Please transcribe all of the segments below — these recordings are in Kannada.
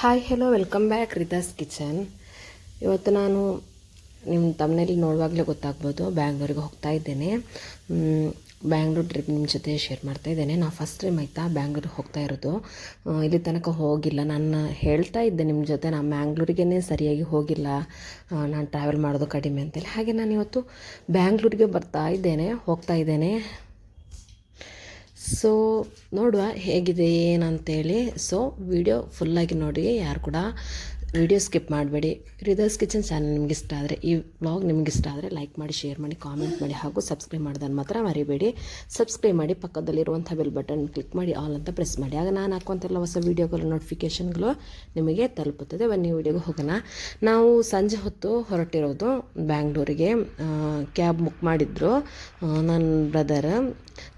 Hi hello welcome back Rita's kitchen ಇವತ್ತು ನಾನು ನಿಮ್ಮ ತಮ್ಮನೇಲಿ ನೋಡುವಾಗಲೇ ಗೊತ್ತಾಗ್ಬೋದು, ಬ್ಯಾಂಗ್ಳೂರಿಗೆ ಹೋಗ್ತಾ ಇದ್ದೇನೆ. ಬ್ಯಾಂಗ್ಳೂರ್ ಟ್ರಿಪ್ ನಿಮ್ಮ ಜೊತೆ ಶೇರ್ ಮಾಡ್ತಾ ಇದ್ದೇನೆ. ನಾನು ಫಸ್ಟ್ ಟೈಮ್ ಆಯಿತಾ ಬ್ಯಾಂಗ್ಳೂರಿಗೆ ಹೋಗ್ತಾ ಇರೋದು. ಇಲ್ಲಿ ತನಕ ಹೋಗಿಲ್ಲ. ನಾನು ಹೇಳ್ತಾ ಇದ್ದೆ ನಿಮ್ಮ ಜೊತೆ, ನಾನು ಬ್ಯಾಂಗ್ಳೂರಿಗೇ ಸರಿಯಾಗಿ ಹೋಗಿಲ್ಲ. ನಾನು ಟ್ರಾವೆಲ್ ಮಾಡೋದು ಕಡಿಮೆ ಅಂತೇಳಿ. ಹಾಗೆ ನಾನು ಇವತ್ತು ಬ್ಯಾಂಗ್ಳೂರಿಗೆ ಬರ್ತಾ ಇದ್ದೇನೆ, ಹೋಗ್ತಾ ಇದ್ದೇನೆ. ಸೊ ನೋಡುವ ಹೇಗಿದೆ ಏನಂತೇಳಿ. ಸೊ ವಿಡಿಯೋ ಫುಲ್ಲಾಗಿ ನೋಡಿ ಯಾರು ಕೂಡ ವಿಡಿಯೋ ಸ್ಕಿಪ್ ಮಾಡಬೇಡಿ. ರಿದರ್ಸ್ ಕಿಚನ್ ಚಾನಲ್ ನಿಮ್ಗೆ ಇಷ್ಟ ಆದರೆ, ಈ ವ್ಲಾಗ್ ನಿಮ್ಗೆ ಇಷ್ಟ ಆದರೆ ಲೈಕ್ ಮಾಡಿ ಶೇರ್ ಮಾಡಿ ಕಾಮೆಂಟ್ ಮಾಡಿ ಹಾಗೂ ಸಬ್ಸ್ಕ್ರೈಬ್ ಮಾಡೋದನ್ನು ಮಾತ್ರ ಮರಿಬೇಡಿ. ಸಬ್ಸ್ಕ್ರೈಬ್ ಮಾಡಿ ಪಕ್ಕದಲ್ಲಿರುವಂಥ ಬೆಲ್ ಬಟನ್ ಕ್ಲಿಕ್ ಮಾಡಿ ಆಲ್ ಅಂತ ಪ್ರೆಸ್ ಮಾಡಿ. ಆಗ ನಾನು ಹಾಕುವಂತೆಲ್ಲ ಹೊಸ ವೀಡಿಯೋಗಳು ನೋಟಿಫಿಕೇಷನ್ಗಳು ನಿಮಗೆ ತಲುಪುತ್ತದೆ. ಬನ್ನಿ ವಿಡಿಯೋಗೆ ಹೋಗೋಣ. ನಾವು ಸಂಜೆ ಹೊತ್ತು ಹೊರಟಿರೋದು ಬ್ಯಾಂಗ್ಳೂರಿಗೆ. ಕ್ಯಾಬ್ ಬುಕ್ ಮಾಡಿದ್ರು. ನನ್ನ ಬ್ರದರ್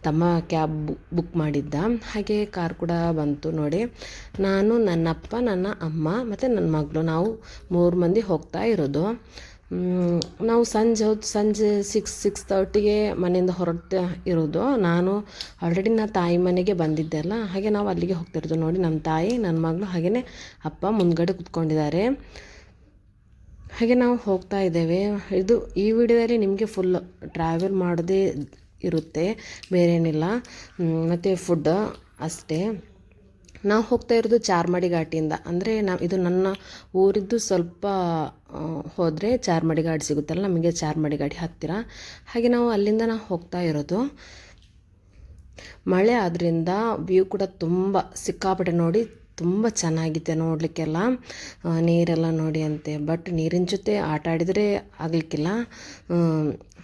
ತಮ್ಮ ಕ್ಯಾಬ್ ಬುಕ್ ಮಾಡಿದ್ದ. ಹಾಗೆ ಕಾರ್ ಕೂಡ ಬಂತು ನೋಡಿ. ನಾನು, ನನ್ನಪ್ಪ, ನನ್ನ ಅಮ್ಮ ಮತ್ತು ನನ್ನ ಮಗಳು ನಾವು ಮೂರು ಮಂದಿ ಹೋಗ್ತಾ ಇರೋದು. ನಾವು ಸಂಜೆ ಹೊತ್ತು ಸಂಜೆ ಸಿಕ್ಸ್ ಸಿಕ್ಸ್ ತರ್ಟಿಗೆ ಮನೆಯಿಂದ ಹೊರಟ ಇರೋದು. ನಾನು ಆಲ್ರೆಡಿ ನನ್ನ ತಾಯಿ ಮನೆಗೆ ಬಂದಿದ್ದೆ ಅಲ್ಲ, ಹಾಗೆ ನಾವು ಅಲ್ಲಿಗೆ ಹೋಗ್ತಿರೋದು. ನೋಡಿ ನಮ್ಮ ತಾಯಿ ನನ್ನ ಮಗಳು ಹಾಗೆಯೇ ಅಪ್ಪ ಮುಂದ್ಗಡೆ ಕುತ್ಕೊಂಡಿದ್ದಾರೆ. ಹಾಗೆ ನಾವು ಹೋಗ್ತಾ ಇದ್ದೇವೆ. ಇದು ಈ ವಿಡಿಯೋದಲ್ಲಿ ನಿಮಗೆ ಫುಲ್ ಟ್ರಾವೆಲ್ ಮಾಡೋದೇ ಇರುತ್ತೆ, ಬೇರೇನಿಲ್ಲ. ಮತ್ತು ಫುಡ್ ಅಷ್ಟೇ. ನಾವು ಹೋಗ್ತಾ ಇರೋದು ಚಾರ್ಮಾಡಿ ಘಾಟಿಯಿಂದ ಅಂದರೆ ನಾವು ಇದು ನನ್ನ ಊರಿದ್ದು ಸ್ವಲ್ಪ ಹೋದರೆ ಚಾರ್ಮಾಡಿ ಘಾಟ್ ಸಿಗುತ್ತಲ್ಲ, ನಮಗೆ ಚಾರ್ಮಾಡಿ ಘಾಟಿ ಹತ್ತಿರ. ಹಾಗೆ ನಾವು ಅಲ್ಲಿಂದ ನಾವು ಹೋಗ್ತಾ ಇರೋದು. ಮಳೆ ಆದ್ದರಿಂದ ವ್ಯೂ ಕೂಡ ತುಂಬ ಸಿಕ್ಕಾಪಟ್ಟೆ ನೋಡಿ ತುಂಬ ಚೆನ್ನಾಗಿದೆ ನೋಡಲಿಕ್ಕೆಲ್ಲ. ನೀರೆಲ್ಲ ನೋಡಿ ಅಂತೆ. ಬಟ್ ನೀರಿನ ಜೊತೆ ಆಟ ಆಡಿದರೆ ಆಗಲಿಕ್ಕಿಲ್ಲ.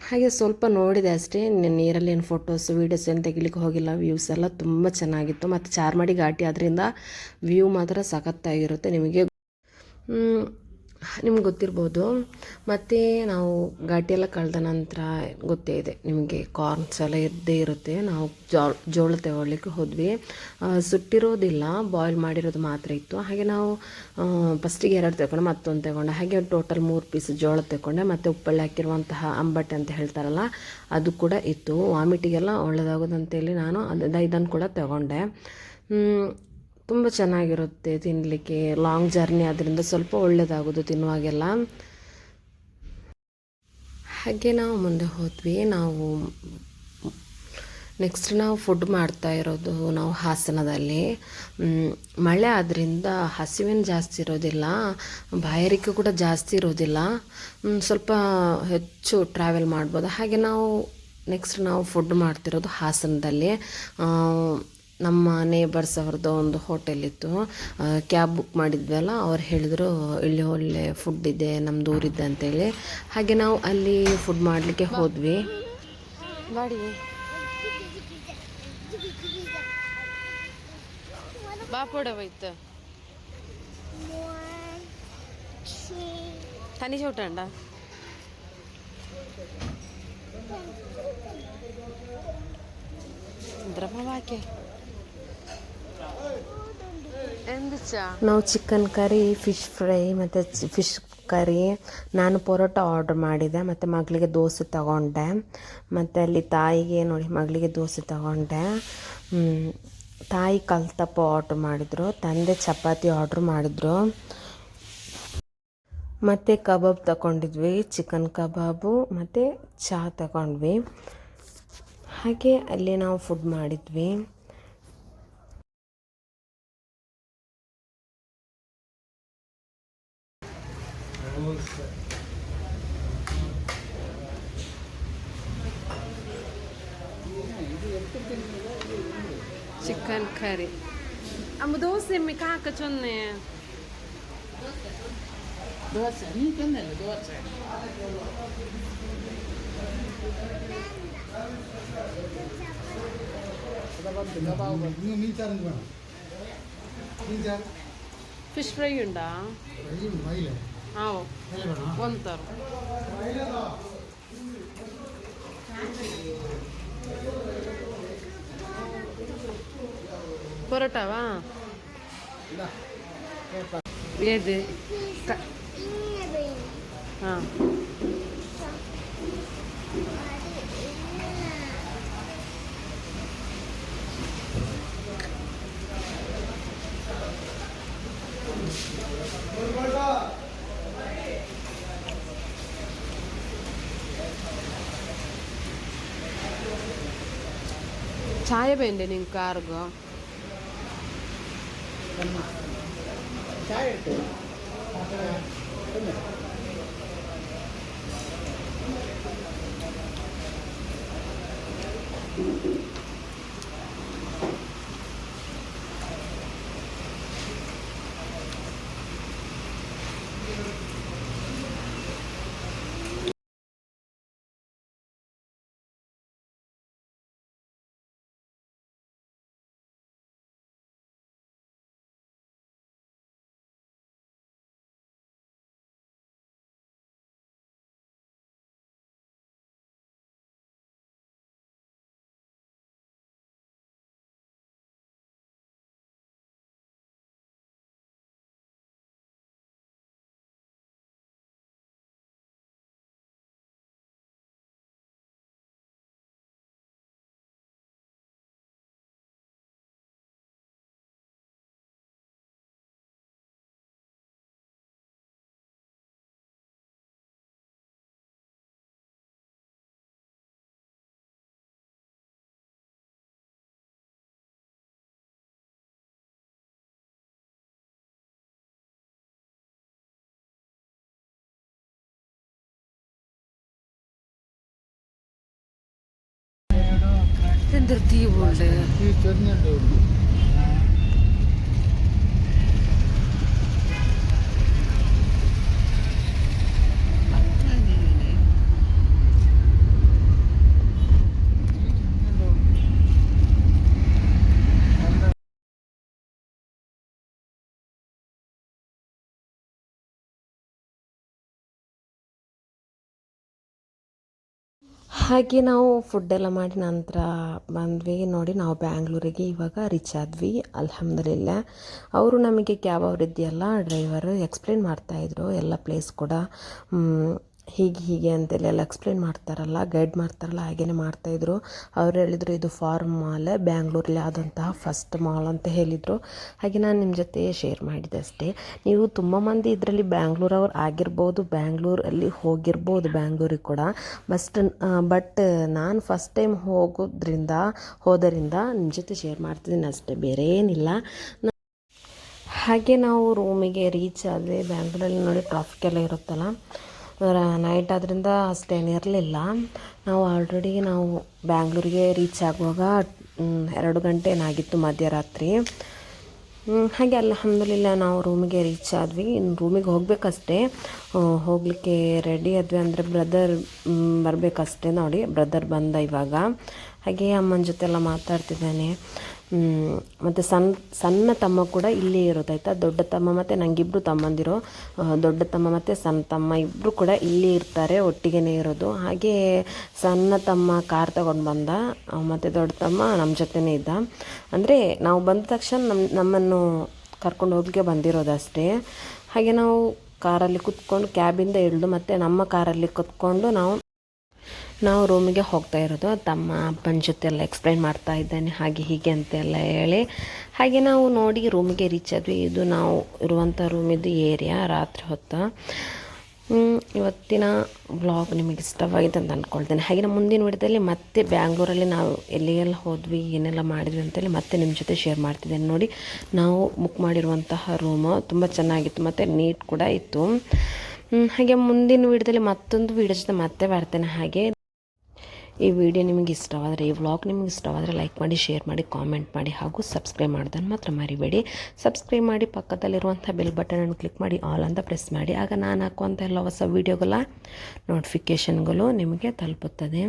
ಹಾಗೆ ಸ್ವಲ್ಪ ನೋಡಿದೆ ಅಷ್ಟೇ. ನೀರಲ್ಲಿ ಏನು ಫೋಟೋಸ್ ವೀಡಿಯೋಸ್ ಏನು ತೆಗಿಲಿಕ್ಕೆ ಹೋಗಿಲ್ಲ. ವ್ಯೂಸ್ ಎಲ್ಲ ತುಂಬ ಚೆನ್ನಾಗಿತ್ತು. ಮತ್ತು ಚಾರ್ಮಾಡಿ ಘಾಟಿ ಆದ್ದರಿಂದ ವ್ಯೂ ಮಾತ್ರ ಸಖತ್ತಾಗಿರುತ್ತೆ ನಿಮಗೆ. ನಿಮ್ಗೆ ಗೊತ್ತಿರ್ಬೋದು. ಮತ್ತು ನಾವು ಘಾಟಿಯೆಲ್ಲ ಕಳೆದ ನಂತರ ಗೊತ್ತೇ ಇದೆ. ನಿಮಗೆ ಕಾರ್ನ್ಸ್ ಎಲ್ಲ ಇದ್ದೇ ಇರುತ್ತೆ. ನಾವು ಜೋಳ ತಗೊಳ್ಳಿಕ್ಕೆ ಹೋದ್ವಿ. ಸುಟ್ಟಿರೋದಿಲ್ಲ. ಬಾಯ್ಲ್ ಮಾಡಿರೋದು ಮಾತ್ರ ಇತ್ತು. ಹಾಗೆ ನಾವು ಫಸ್ಟಿಗೆ ಎರಡು ತಗೊಂಡೆ ಮತ್ತೊಂದು ತಗೊಂಡೆ, ಹಾಗೆ ಟೋಟಲ್ ಮೂರು ಪೀಸ್ ಜೋಳ ತಗೊಂಡೆ. ಮತ್ತು ಉಪ್ಪಳ್ಳಿ ಹಾಕಿರುವಂತಹ ಅಂಬಟ್ಟೆ ಅಂತ ಹೇಳ್ತಾರಲ್ಲ, ಅದು ಕೂಡ ಇತ್ತು. ವಾಮಿಟಿಗೆಲ್ಲ ಒಳ್ಳೆಯದಾಗೋದಂತೇಳಿ ನಾನು ಅದು ಇದನ್ನು ಕೂಡ ತಗೊಂಡೆ. ತುಂಬ ಚೆನ್ನಾಗಿರುತ್ತೆ ತಿನ್ನಲಿಕ್ಕೆ ಲಾಂಗ್ ಜರ್ನಿ ಆದ್ದರಿಂದ ಸ್ವಲ್ಪ ಒಳ್ಳೆಯದಾಗೋದು ತಿನ್ನುವಾಗೆಲ್ಲ. ಹಾಗೆ ನಾವು ಮುಂದೆ ಹೋದ್ವಿ. ನಾವು ನೆಕ್ಸ್ಟ್ ನಾವು ಫುಡ್ ಮಾಡ್ತಾ ಇರೋದು ನಾವು ಹಾಸನದಲ್ಲಿ. ಮಳೆ ಆದ್ದರಿಂದ ಹಸಿವೇನು ಜಾಸ್ತಿ ಇರೋದಿಲ್ಲ. ಬಾಯಾರಿಕೆ ಕೂಡ ಜಾಸ್ತಿ ಇರೋದಿಲ್ಲ. ಸ್ವಲ್ಪ ಹೆಚ್ಚು ಟ್ರಾವೆಲ್ ಮಾಡ್ಬೋದು. ಹಾಗೆ ನಾವು ನೆಕ್ಸ್ಟ್ ನಾವು ಫುಡ್ ಮಾಡ್ತಿರೋದು ಹಾಸನದಲ್ಲಿ. ನಮ್ಮ ನೇಬರ್ಸ್ ಅವ್ರದ್ದು ಒಂದು ಹೋಟೆಲ್ ಇತ್ತು. ಕ್ಯಾಬ್ ಬುಕ್ ಮಾಡಿದ್ವಲ್ಲ, ಅವ್ರು ಹೇಳಿದ್ರು, ಇಲ್ಲಿ ಒಳ್ಳೆ ಫುಡ್ ಇದೆ ನಮ್ಮ ಊರಿದ್ದೆ ಅಂತೇಳಿ. ಹಾಗೆ ನಾವು ಅಲ್ಲಿ ಫುಡ್ ಮಾಡಲಿಕ್ಕೆ ಹೋದ್ವಿ. ಮಾಡಿ ತನಿ ಚೌಟಂಡ ನಾವು ಚಿಕನ್ ಕರಿ ಫಿಶ್ ಫ್ರೈ ಮತ್ತು ಫಿಶ್ ಕರಿ ನಾನು ಪರೋಟ ಆರ್ಡ್ರ್ ಮಾಡಿದೆ. ಮತ್ತು ಮಗಳಿಗೆ ದೋಸೆ ತಗೊಂಡೆ. ಮತ್ತು ಅಲ್ಲಿ ತಾಯಿಗೆ ನೋಡಿ ಮಗಳಿಗೆ ದೋಸೆ ತಗೊಂಡೆ. ತಾಯಿ ಕಲ್ತಪ್ಪ ಆರ್ಡ್ರ್ ಮಾಡಿದರು. ತಂದೆ ಚಪಾತಿ ಆರ್ಡ್ರ್ ಮಾಡಿದ್ರು. ಮತ್ತು ಕಬಾಬ್ ತಗೊಂಡಿದ್ವಿ ಚಿಕನ್ ಕಬಾಬು, ಮತ್ತು ಚಹಾ ತಗೊಂಡ್ವಿ. ಹಾಗೆ ಅಲ್ಲಿ ನಾವು ಫುಡ್ ಮಾಡಿದ್ವಿ. ಚಿಕನ್ ಕರಿ ಅಮ್ಮ ದೋಸೆ ಮಿಕ್ಕ ಹಾಕ ಚೊನ್ನೆ ದೋಸೆ ನೀನು ತಂದಲ್ಲ ದೋಸೆ ನೀವು ಮೀನ್ ಸಾರು ಅಂತ ಬೇಡ ಮೀನ್ ಸಾರು ಫಿಶ್ ಫ್ರೈ ಉಂಡಾ ಫ್ರೈ ಮೈಲೆ ಹಾವು ಮೈಲೆ ಬೇಡ ಒಂದು ತರ ಪರೋಟವಾ ಏದು ಹಾಂ ಚಾಯ ಬೇಂಡೆ ನಿಂಗೆ ಕಾರ್ಗ ಈ ಚಟ್ನಿ ಹಾಗೆ ನಾವು ಫುಡ್ಡೆಲ್ಲ ಮಾಡಿ ನಂತರ ಬಂದ್ವಿ. ನೋಡಿ, ನಾವು ಬ್ಯಾಂಗ್ಳೂರಿಗೆ ಇವಾಗ ರೀಚ್ ಆದ್ವಿ. ಅಲ್ಹಮ್ದುಲಿಲ್ಲ. ಅವರು ನಮಗೆ ಕ್ಯಾಬ್ ಅವರಿದೆಯಲ್ಲ ಡ್ರೈವರು ಎಕ್ಸ್ಪ್ಲೇನ್ ಮಾಡ್ತಾಯಿದ್ರು ಎಲ್ಲ ಪ್ಲೇಸ್ ಕೂಡ ಹೀಗೆ ಹೀಗೆ ಅಂತೆಲ್ಲ ಎಕ್ಸ್ಪ್ಲೇನ್ ಮಾಡ್ತಾರಲ್ಲ ಗೈಡ್ ಮಾಡ್ತಾರಲ್ಲ, ಹಾಗೇನೆ ಮಾಡ್ತಾಯಿದ್ರು ಅವ್ರು ಹೇಳಿದರು ಇದು ಫಾರ್ಮ್ ಮಾಲ್ ಬ್ಯಾಂಗ್ಳೂರಲ್ಲಿ ಆದಂತಹ ಫಸ್ಟ್ ಮಾಲ್ ಅಂತ ಹೇಳಿದರು. ಹಾಗೆ ನಾನು ನಿಮ್ಮ ಜೊತೆ ಶೇರ್ ಮಾಡಿದೆ ಅಷ್ಟೇ. ನೀವು ತುಂಬ ಮಂದಿ ಇದರಲ್ಲಿ ಬ್ಯಾಂಗ್ಳೂರವ್ರು ಆಗಿರ್ಬೋದು ಬ್ಯಾಂಗ್ಳೂರಲ್ಲಿ ಹೋಗಿರ್ಬೋದು ಬ್ಯಾಂಗ್ಳೂರಿಗೆ ಕೂಡ. ಬಸ್ಟ್ ಬಟ್ ನಾನು ಫಸ್ಟ್ ಟೈಮ್ ಹೋಗೋದ್ರಿಂದ, ಹೋದರಿಂದ ನಿಮ್ಮ ಜೊತೆ ಶೇರ್ ಮಾಡ್ತಿದ್ದೀನಿ ಅಷ್ಟೇ, ಬೇರೆ ಏನಿಲ್ಲ. ಹಾಗೆ ನಾವು ರೂಮಿಗೆ ರೀಚ್ ಆದರೆ ಬ್ಯಾಂಗ್ಳೂರಲ್ಲಿ ನೋಡಿ ಟ್ರಾಫಿಕ್ ಎಲ್ಲ ಇರುತ್ತಲ್ಲ ನೈಟ್ ಆದ್ದರಿಂದ ಅಷ್ಟೇನು ಇರಲಿಲ್ಲ ನಾವು ಆಲ್ರೆಡಿ ನಾವು ಬ್ಯಾಂಗ್ಳೂರಿಗೆ ರೀಚ್ ಆಗುವಾಗ ಎರಡು ಗಂಟೆ ಏನಾಗಿತ್ತು ಮಧ್ಯರಾತ್ರಿ ಹಾಗೆ ಹಾಗೆ ಅಲ್ಹಮ್ದುಲಿಲ್ಲ ನಾವು ರೂಮಿಗೆ ರೀಚ್ ಆದ್ವಿ. ಇನ್ನು ರೂಮಿಗೆ ಹೋಗಬೇಕಷ್ಟೇ. ಹೋಗಲಿಕ್ಕೆ ರೆಡಿ ಆದ್ವಿ ಅಂದರೆ ಬ್ರದರ್ ಬರಬೇಕಷ್ಟೇ ನೋಡಿ. ಬ್ರದರ್ ಬಂದ ಇವಾಗ. ಹಾಗೆ ಅಮ್ಮನ ಜೊತೆ ಎಲ್ಲ ಮಾತಾಡ್ತಿದ್ದಾನೆ ಮತ್ತು ಸಣ್ಣ ಸಣ್ಣ ತಮ್ಮ ಕೂಡ ಇಲ್ಲೇ ಇರೋದು ದೊಡ್ಡ ತಮ್ಮ ಮತ್ತು ನನಗಿಬ್ರು ತಮ್ಮಂದಿರು. ದೊಡ್ಡ ತಮ್ಮ ಮತ್ತು ಸಣ್ಣ ತಮ್ಮ ಇಬ್ಬರು ಕೂಡ ಇಲ್ಲೇ ಇರ್ತಾರೆ, ಒಟ್ಟಿಗೆನೇ ಇರೋದು. ಹಾಗೆ ಸಣ್ಣ ತಮ್ಮ ಕಾರ್ ತಗೊಂಡು ಬಂದ ಮತ್ತು ದೊಡ್ಡ ತಮ್ಮ ನಮ್ಮ ಜೊತೆನೇ ಇದ್ದ. ಅಂದರೆ ನಾವು ಬಂದ ತಕ್ಷಣ ನಮ್ಮ ನಮ್ಮನ್ನು ಕರ್ಕೊಂಡು ಹೋಗಲಿಕ್ಕೆ ಬಂದಿರೋದಷ್ಟೇ. ಹಾಗೆ ನಾವು ಕಾರಲ್ಲಿ ಕುತ್ಕೊಂಡು, ಕ್ಯಾಬಿಂದ ಇಳಿದು ಮತ್ತು ನಮ್ಮ ಕಾರಲ್ಲಿ ಕುತ್ಕೊಂಡು ನಾವು ನಾವು ರೂಮಿಗೆ ಹೋಗ್ತಾ ಇರೋದು. ತಮ್ಮ ಅಪ್ಪನ ಜೊತೆ ಎಲ್ಲ ಎಕ್ಸ್ಪ್ಲೈನ್ ಮಾಡ್ತಾ ಇದ್ದಾನೆ. ಹಾಗೆ ಹೀಗೆ ಅಂತೆಲ್ಲ ಹೇಳಿ. ಹಾಗೆ ನಾವು ನೋಡಿ ರೂಮಿಗೆ ರೀಚ್ ಆದ್ವಿ. ಇದು ನಾವು ಇರುವಂಥ ರೂಮಿದ್ದು ಏರಿಯಾ ರಾತ್ರಿ ಹೊತ್ತು. ಇವತ್ತಿನ ಬ್ಲಾಗ್ ನಿಮಗೆ ಇಷ್ಟವಾಗಿದೆ ಅಂತ ಅಂದ್ಕೊಳ್ತೇನೆ ಹಾಗೆ ನಮ್ಮ ಮುಂದಿನ ವಿಡಿಯೋದಲ್ಲಿ ಮತ್ತೆ ಬ್ಯಾಂಗ್ಳೂರಲ್ಲಿ ನಾವು ಎಲ್ಲಿಗೆಲ್ಲ ಹೋದ್ವಿ, ಏನೆಲ್ಲ ಮಾಡಿದ್ವಿ ಅಂತೇಳಿ ಮತ್ತೆ ನಿಮ್ಮ ಜೊತೆ ಶೇರ್ ಮಾಡ್ತಿದ್ದೇನೆ. ನೋಡಿ, ನಾವು ಬುಕ್ ಮಾಡಿರುವಂತಹ ರೂಮು ತುಂಬ ಚೆನ್ನಾಗಿತ್ತು. ಮತ್ತು ನೀಟ್ ಕೂಡ ಇತ್ತು. ಹಾಗೆ ಮುಂದಿನ ವಿಡಿಯೋದಲ್ಲಿ ಮತ್ತೊಂದು ವಿಡಿಯೋ ಜೊತೆ ಮತ್ತೆ ಬರ್ತೇನೆ. ಹಾಗೆ ಈ ವಿಡಿಯೋ ನಿಮಗೆ ಇಷ್ಟವಾದರೆ ಈ ವ್ಲಾಗ್ ನಿಮಗೆ ಇಷ್ಟವಾದರೆ ಲೈಕ್ ಮಾಡಿ ಶೇರ್ ಮಾಡಿ ಕಾಮೆಂಟ್ ಮಾಡಿ ಹಾಗೂ ಸಬ್ಸ್ಕ್ರೈಬ್ ಮಾಡೋದನ್ನು ಮಾತ್ರ ಮರಿಬೇಡಿ. ಸಬ್ಸ್ಕ್ರೈಬ್ ಮಾಡಿ ಪಕ್ಕದಲ್ಲಿರುವಂಥ ಬೆಲ್ ಬಟನನ್ನು ಕ್ಲಿಕ್ ಮಾಡಿ ಆಲ್ ಅಂತ ಪ್ರೆಸ್ ಮಾಡಿ. ಆಗ ನಾನು ಹಾಕುವಂಥ ಎಲ್ಲ ಹೊಸ ವೀಡಿಯೋಗಳ ನೋಟಿಫಿಕೇಷನ್ಗಳು ನಿಮಗೆ ತಲುಪುತ್ತದೆ.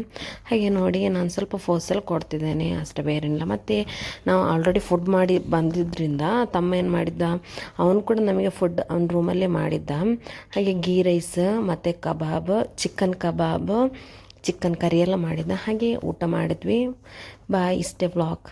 ಹಾಗೆ ನೋಡಿ, ನಾನು ಸ್ವಲ್ಪ ಫೋಸಲ್ಲಿ ಕೊಡ್ತಿದ್ದೇನೆ, ಅಷ್ಟೇ ಬೇರೇನಿಲ್ಲ ಮತ್ತು ನಾವು ಆಲ್ರೆಡಿ ಫುಡ್ ಮಾಡಿ ಬಂದಿದ್ದರಿಂದ ತಮ್ಮ ಏನು ಮಾಡಿದ್ದ, ಅವನು ಕೂಡ ನಮಗೆ ಫುಡ್ ಅವ್ನ ರೂಮಲ್ಲೇ ಮಾಡಿದ್ದ. ಹಾಗೆ ಗೀ ರೈಸ್ ಮತ್ತು kebab chicken kebab chicken curry ಎಲ್ಲ ಮಾಡಿದ್ದ ಹಾಗೆ ಊಟ ಮಾಡಿದ್ವಿ. ಬಾಯ್ ಇಷ್ಟೇ ವ್ಲಾಗ್